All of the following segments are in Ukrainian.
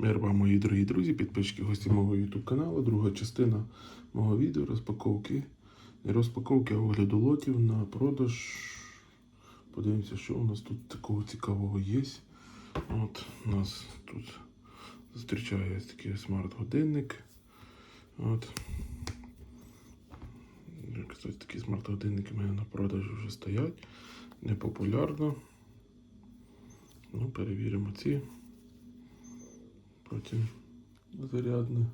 Мир вам, мої дорогі друзі, підписчики, гості мого YouTube каналу. Друга частина мого відео розпаковки. Не розпаковки, а огляду лотів на продаж. Подивимося, що у нас тут такого цікавого є. От у нас тут зустрічає ось такий смарт-годинник. От. Кстати, такі смарт-годинники в мене на продажі вже стоять. Непопулярно. Ну, перевіримо ці. Потім зарядне.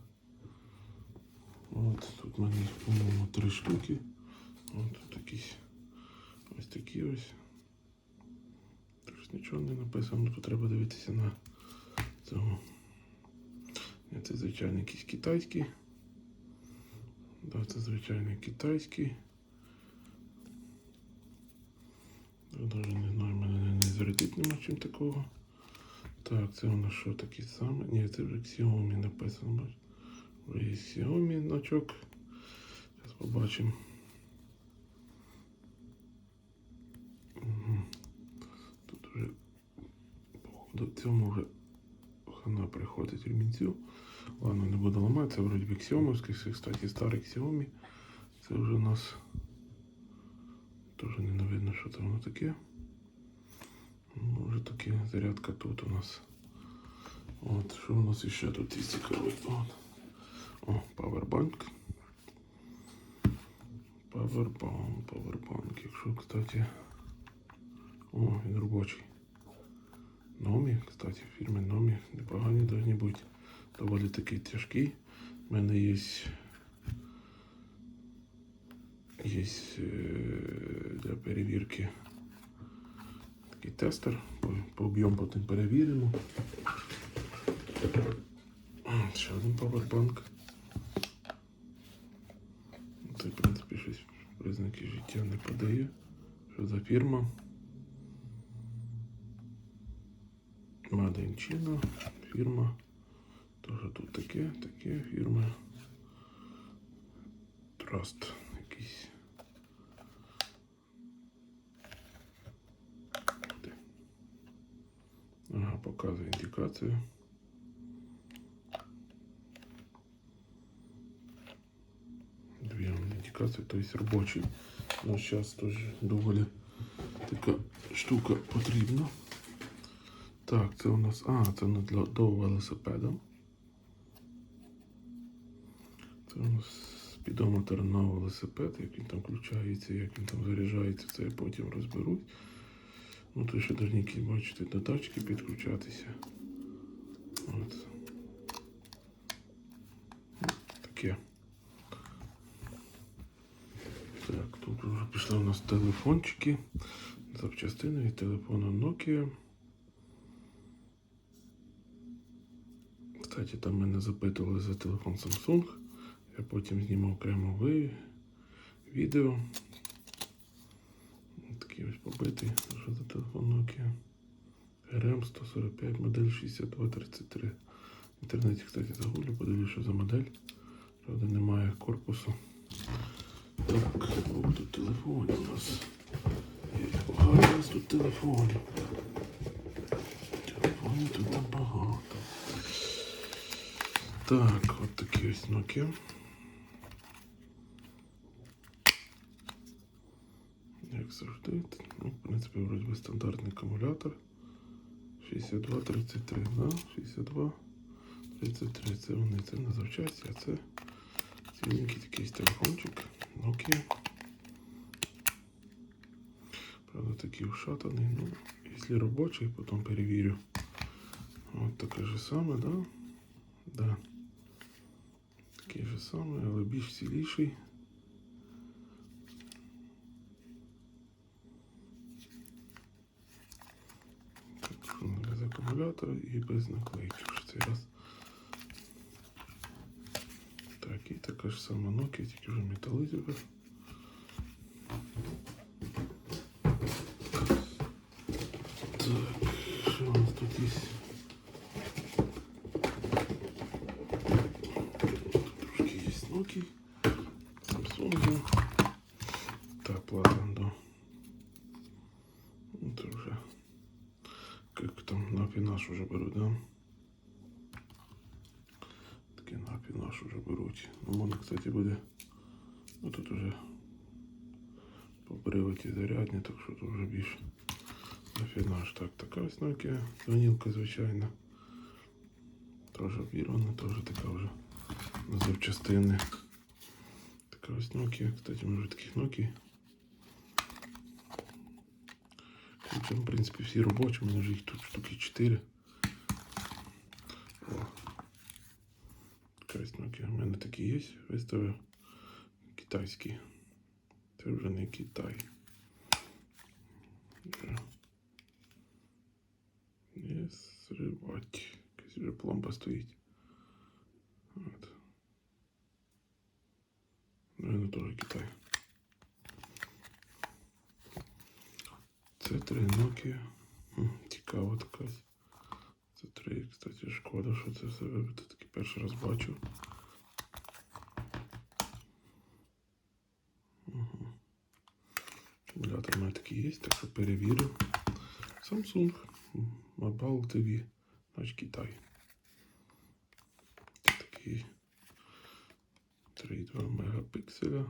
От, тут в мене, по-моєму, три штуки. От тут якісь ось такі ось. Тож нічого не написано, тут треба дивитися на цього. Це звичайно якийсь китайський. Да, це звичайний китайський. Я навіть не знаю, мене не, зрядить нема чим такого. Так, це у нас що такі саме? Ні, це вже Xiaomi написано. Вже є Xiaomi значок. Зараз побачимо. Тут вже походу цьому вже хана приходить ремінцю. Ладно, не буду ламати, це вроді би Xiaomi, кстати, старий Xiaomi. Це вже у нас теж не видно, що це воно таке. Може таки зарядка тут у нас. От, що у нас ще тут є цікаве? От. О, Powerbank. Powerbank, Powerbank. Якщо, кстати. О, він робочий. Номі, кстати, фірми Номі непогані повинні бути. Доволі такий тяжкий. У мене є. Є е, для перевірки такий тестер. По, об'єму потім перевіримо. Ще один павербанк. Це, в принципі, щось признаки життя не подає. Що за фірма? China. Фірма. Тоже тут таке, таке фірма. Trust якийсь. Показує індикацію. Дві індикації, тобто робочий. Ну, зараз теж доволі така штука потрібна. Так, це у нас. А, це не для до велосипеда. Це у нас спідометр на велосипед, як він там включається, як він там заряджається, це я потім розберуть. Ну, то ще повинні якісь, бачите, додатчики підключатися. От. Таке. Так, тут вже пішли у нас телефончики. Запчастини від телефону Nokia. Кстати, там мене запитували за телефон Samsung. Я потім знімав окремо відео. Такий побитий, що за телефон Nokia. RM 145, модель 6233. В інтернеті, кстати, загуглю, подивлюсь, що за модель. Правда, немає корпусу. Так, о, тут телефон у нас. Багато у нас тут телефонів. Телефонів тут багато. Так, от такі ось Nokia. Як завжди, ну, в принципі, вроді стандартний акумулятор. 6233, да? 62 33. Це вони, це не завчасті, а це ціленький такий телефончик Nokia. Правда, такий ушатаний, ну, якщо робочий, потім перевірю. От таке же саме, да? Да. Такий же самий, але більш ціліший. без акумулятора і без наклейки вже цей раз. Так, і така ж сама Nokia, тільки вже метализова. Так, що у нас тут є? Трошки є Nokia, Это уже как там на финаш уже беру, да? нашу вже беруть. Ну, воно, кстати, буде. Ну тут уже по приводі зарядні, так що тут вже більше нафінаш. Так, така ось Nokia, звонілка, звичайно. Теж обірвана, теж така вже на запчастини. Така ось Nokia, кстати, може таких Nokia. Ключі, в принципі, всі робочі, у мене вже їх тут штуки 4. Така ось Nokia. У мене такі є, виставив китайські. Це вже не Китай. Вже не зривати. Якась вже пломба стоїть. От. Наверное, теж Китай. Це три Nokia. Хм, Цікаво така. Шкода, що це все вибито. Такий перший раз бачу. Угу. Акумулятор у мене такий є, так що перевірю. Samsung Mobile TV, значить Китай. Такий 3,2 мегапікселя.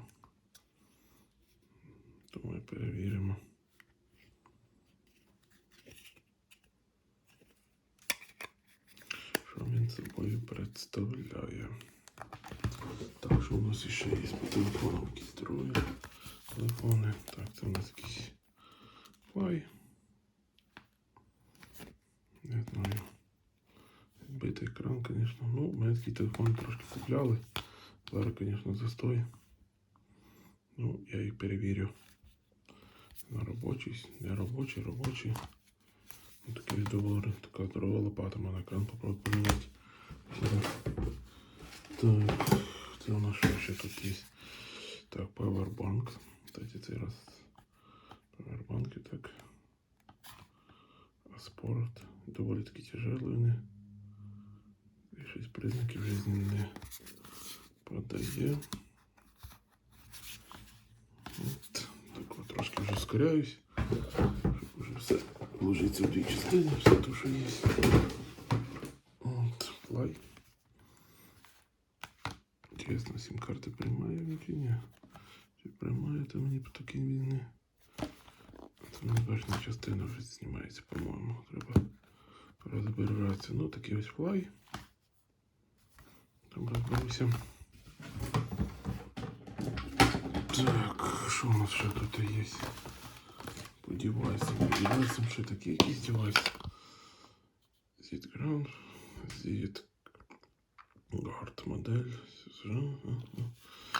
Думаю, перевіримо. Що він собою представляє? Так, що у нас ще є по телефонам якісь другі телефони. Так, це у нас якийсь Huawei. Не знаю. Битий екран, звісно. Ну, ми такий телефон трошки купляли. Зараз, звісно, застой. Ну, я їх перевірю. На робочий, не робочий, робочий. Ну, такий долар, така здорова лопата, можна екран попробувати. Так, це у нас що ще тут є? Так, Powerbank. Кстати, цей раз Powerbank, так. А спорт. Доволі таки тяжелий вони. І щось признаків житті не подає. От, так от трошки вже скоряюсь, щоб вже все вложиться в дві частини, все те, що є. Інтересно, сім-карти приймає він чи ні? Чи приймає, то мені по такій війні. Це небачна частина вже знімається, по-моєму. Треба розбиратися. Ну, такий ось флай. Там розберемося. Так, що у нас ще тут є? По девайсам. По девайсам ще такі якісь девайси. Z-Ground, Z Guard модель.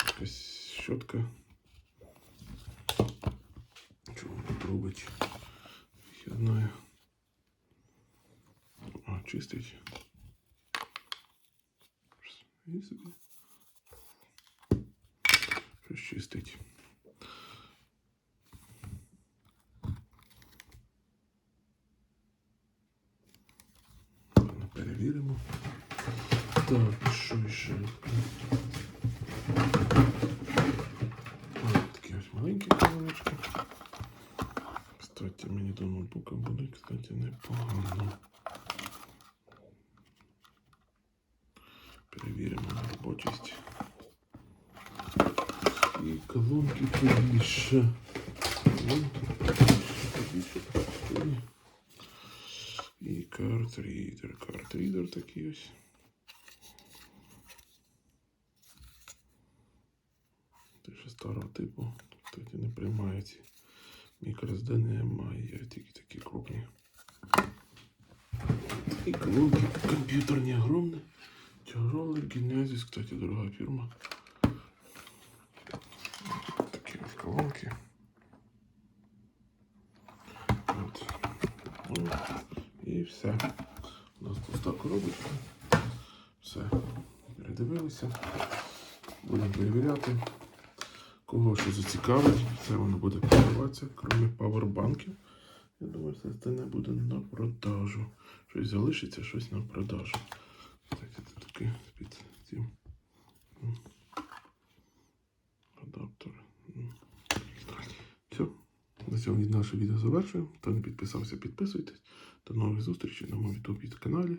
Якась щотка. Чого тут робить? Я знаю. А, чистить. І собі. Щось чистить. Ладно, перевіримо. Так, що ще? А, такі ось маленькі коробочки. Кстати, мені до ноутбука буде, кстати, непогано. Перевіримо на робочість. І колонки побільше. Колонки побільше, побільше. І картрідер. Картрідер такий ось. Типу, кстати, не приймає ці мікросд немає, тільки такі крупні. І колонки комп'ютерні огромні. Тяжелый Genesis, кстати, дорогая фирма. Такие вот колонки. Вот. І все. У нас пуста коробочка. Все. Передивилися. Будемо перевіряти. Кого що зацікавить, все воно буде продаватися, крім павербанків. Я думаю, все остальне буде на продажу. Щось залишиться, щось на продажу. Так, це таке під цим адаптер. Все. На цьому наше відео завершуємо. Хто не підписався, підписуйтесь. До нових зустрічей на моєму YouTube каналі.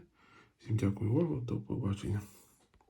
Всім дякую увагу, до побачення.